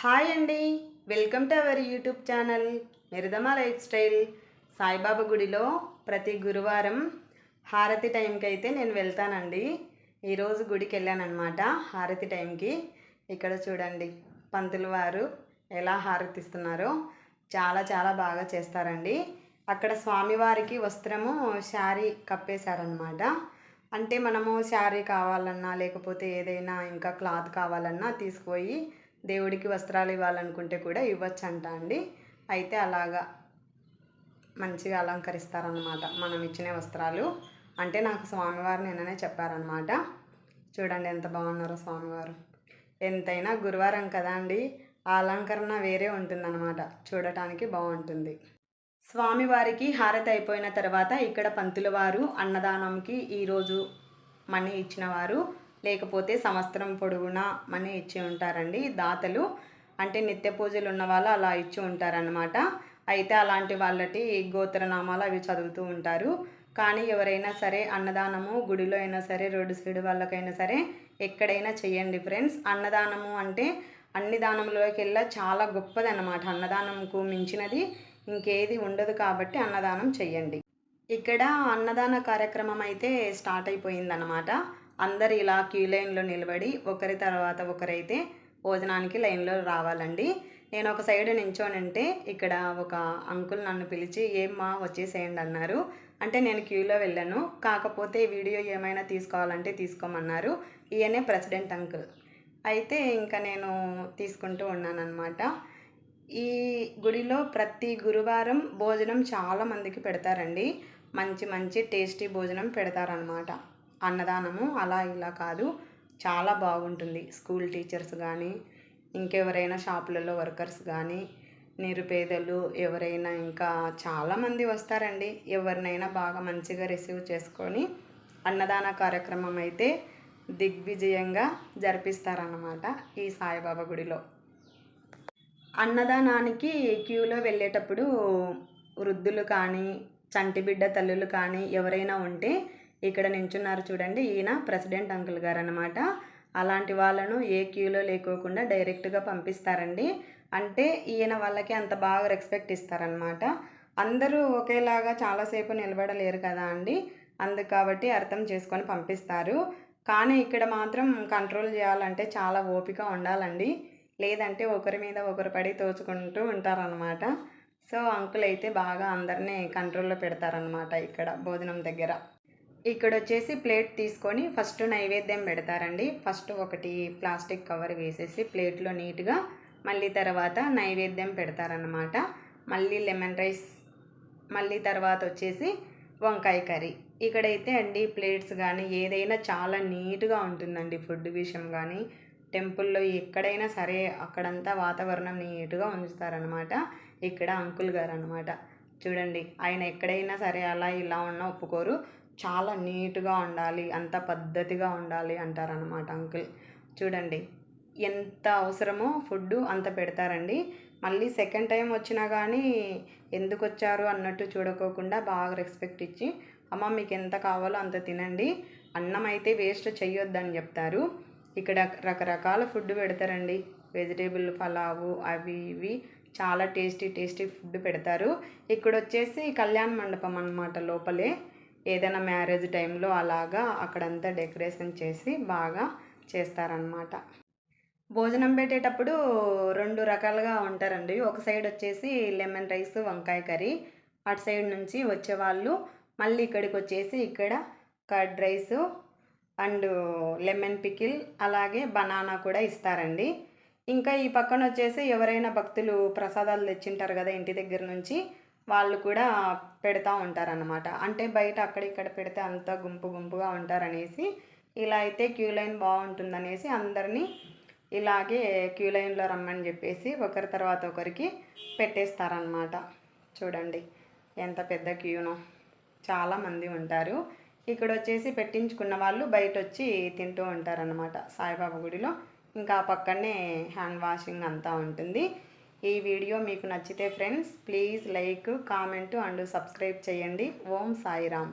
Hi అండి. Welcome to our YouTube channel మిరదమా life style. Saibaba గుడిలో ప్రతి గురువారం హారతి టైంకి అయితే నేను వెళ్తానండి. ఈరోజు గుడికి వెళ్ళానమాట హారతి టైంకి. ఇక్కడ చూడండి పంతులు వారు ఎలా హారతిస్తున్నారో చాలా చాలా బాగా చేస్తారండి. అక్కడ స్వామివారికి వస్త్రము శారీ కప్పేశారనమాట అంటే మనము శారీ కావాలన్నా లేకపోతే ఏదైనా ఇంకా క్లాత్ కావాలన్నా తీసుకుపోయి దేవుడికి వస్త్రాలు ఇవ్వాలనుకుంటే కూడా ఇవ్వచ్చంట అండి. అయితే అలాగా మంచిగా అలంకరిస్తారనమాట మనం ఇచ్చిన వస్త్రాలు. అంటే నాకు స్వామివారు నిన్ననే చెప్పారనమాట చూడండి ఎంత బాగున్నారో స్వామివారు. ఎంతైనా గురువారం కదా అండి. ఆ అలంకరణ వేరే ఉంటుందన్నమాట. చూడటానికి బాగుంటుంది. స్వామివారికి హారతి అయిపోయిన తర్వాత ఇక్కడ పంతుల వారు అన్నదానంకి ఈరోజు మనీ ఇచ్చిన వారు లేకపోతే సంవత్సరం పొడవునా మనీ ఇచ్చి ఉంటారండి. దాతలు అంటే నిత్య పూజలు ఉన్న వాళ్ళు అలా ఇచ్చి ఉంటారనమాట అయితే అలాంటి వాళ్ళటి గోత్రనామాలు అవి చదువుతూ ఉంటారు. కానీ ఎవరైనా సరే అన్నదానము గుడిలో అయినా సరే రోడ్డు సైడ్ వాళ్ళకైనా సరే ఎక్కడైనా చేయండి ఫ్రెండ్స్. అన్నదానము అంటే అన్ని దానములలోకి వెళ్ళా చాలా గొప్పది అన్నమాట అన్నదానంకు మించినది ఇంకేది ఉండదు కాబట్టి అన్నదానం చెయ్యండి. ఇక్కడ అన్నదాన కార్యక్రమం అయితే స్టార్ట్ అయిపోయిందన్నమాట. అందరు ఇలా క్యూ లైన్లో నిలబడి ఒకరి తర్వాత ఒకరైతే భోజనానికి లైన్లో రావాలండి. నేను ఒక సైడ్ నించోనంటే ఇక్కడ ఒక అంకుల్ నన్ను పిలిచి ఏమ్మా వచ్చేసేయండి అన్నారు. అంటే నేను క్యూలో వెళ్ళాను. కాకపోతే వీడియో ఏమైనా తీసుకోవాలంటే తీసుకోమన్నారు. ఈయనే ప్రెసిడెంట్ అంకుల్. అయితే ఇంకా నేను తీసుకుంటూ ఉన్నానన్నమాట. ఈ గుడిలో ప్రతి గురువారం భోజనం చాలా మందికి పెడతారండి. మంచి మంచి టేస్టీ భోజనం పెడతారనమాట అన్నదానము అలా ఇలా కాదు. చాలా బాగుంటుంది. స్కూల్ టీచర్స్ కానీ ఇంకెవరైనా షాపులలో వర్కర్స్ కానీ నిరుపేదలు ఎవరైనా ఇంకా చాలామంది వస్తారండి. ఎవరినైనా బాగా మంచిగా రిసీవ్ చేసుకొని అన్నదాన కార్యక్రమం అయితే దిగ్విజయంగా జరిపిస్తారన్నమాట ఈ సాయిబాబా గుడిలో. అన్నదానానికి క్యూలో వెళ్ళేటప్పుడు వృద్ధులు కానీ చంటిబిడ్డ తల్లులు కానీ ఎవరైనా ఉంటే ఇక్కడ నించున్నారు చూడండి ఈయన ప్రెసిడెంట్ అంకుల్ గారు అనమాట అలాంటి వాళ్ళను ఏ క్యూలో లేకోకుండా డైరెక్ట్గా పంపిస్తారండి. అంటే ఈయన వాళ్ళకి అంత బాగా రెస్పెక్ట్ ఇస్తారనమాట అందరూ ఒకేలాగా చాలాసేపు నిలబడలేరు కదా అండి. అందుకు కాబట్టి అర్థం చేసుకొని పంపిస్తారు. కానీ ఇక్కడ మాత్రం కంట్రోల్ చేయాలంటే చాలా ఓపిక ఉండాలండి. లేదంటే ఒకరి మీద ఒకరు పడి తోచుకుంటూ ఉంటారనమాట సో అంకుల్ అయితే బాగా అందరినీ కంట్రోల్లో పెడతారనమాట ఇక్కడ భోజనం దగ్గర. ఇక్కడ వచ్చేసి ప్లేట్ తీసుకొని ఫస్ట్ నైవేద్యం పెడతారండి. ఫస్ట్ ఒకటి ప్లాస్టిక్ కవర్ వేసేసి ప్లేట్లో నీట్గా మళ్ళీ తర్వాత నైవేద్యం పెడతారనమాట మళ్ళీ లెమన్ రైస్ మళ్ళీ తర్వాత వచ్చేసి వంకాయ కర్రీ. ఇక్కడైతే అండి ప్లేట్స్ కానీ ఏదైనా చాలా నీట్గా ఉంటుందండి ఫుడ్ విషయం కానీ టెంపుల్లో ఎక్కడైనా సరే అక్కడంతా వాతావరణం నీట్గా ఉంచుతారనమాట ఇక్కడ అంకుల్ గారు అనమాట చూడండి ఆయన ఎక్కడైనా సరే అలా ఇలా ఉన్నా ఒప్పుకోరు. చాలా నీట్గా ఉండాలి అంత పద్ధతిగా ఉండాలి అంటారనమాట అంకుల్. చూడండి ఎంత అవసరమో ఫుడ్ అంత పెడతారండి. మళ్ళీ సెకండ్ టైం వచ్చినా కానీ ఎందుకు వచ్చారు అన్నట్టు చూడకోకుండా బాగా రెస్పెక్ట్ ఇచ్చి అమ్మ మీకు ఎంత కావాలో అంత తినండి అన్నం అయితే వేస్ట్ చేయొద్దని చెప్తారు. ఇక్కడ రకరకాల ఫుడ్ పెడతారండి. వెజిటేబుల్ పలావు అవి ఇవి చాలా టేస్టీ టేస్టీ ఫుడ్ పెడతారు. ఇక్కడ వచ్చేసి కళ్యాణ మండపం అనమాట లోపలే. ఏదైనా మ్యారేజ్ టైంలో అలాగా అక్కడంతా డెకరేషన్ చేసి బాగా చేస్తారనమాట భోజనం పెట్టేటప్పుడు రెండు రకాలుగా ఉంటారండి ఒక సైడ్ వచ్చేసి లెమన్ రైస్ వంకాయ కర్రీ. అటు సైడ్ నుంచి వచ్చేవాళ్ళు మళ్ళీ ఇక్కడికి వచ్చేసి ఇక్కడ curd rice and lemon pickle అలాగే బనానా కూడా ఇస్తారండి. ఇంకా ఈ పక్కన వచ్చేసి ఎవరైనా భక్తులు ప్రసాదాలు తెచ్చింటారు కదా ఇంటి దగ్గర నుంచి వాళ్ళు కూడా పెడతా ఉంటారనమాట అంటే బయట అక్కడిక్కడ పెడితే అంత గుంపు గుంపుగా ఉంటారనేసి ఇలా అయితే క్యూ లైన్ బాగుంటుందనేసి అందరినీ ఇలాగే క్యూ లైన్లో రమ్మని చెప్పేసి ఒకరి తర్వాత ఒకరికి పెట్టేస్తారనమాట చూడండి ఎంత పెద్ద క్యూనో. చాలామంది ఉంటారు. ఇక్కడ వచ్చేసి పెట్టించుకున్న వాళ్ళు బయట వచ్చి తింటూ ఉంటారనమాట సాయిబాబా గుడిలో. ఇంకా పక్కనే హ్యాండ్ వాషింగ్ అంతా ఉంటుంది. ఈ వీడియో మీకు నచ్చితే friends please like comment and subscribe చేయండి. ఓం సాయిరామ్.